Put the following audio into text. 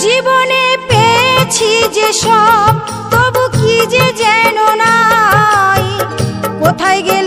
জীবনে পেয়েছি যে সব তবু কি যে যেন নাই? কোথায় গেল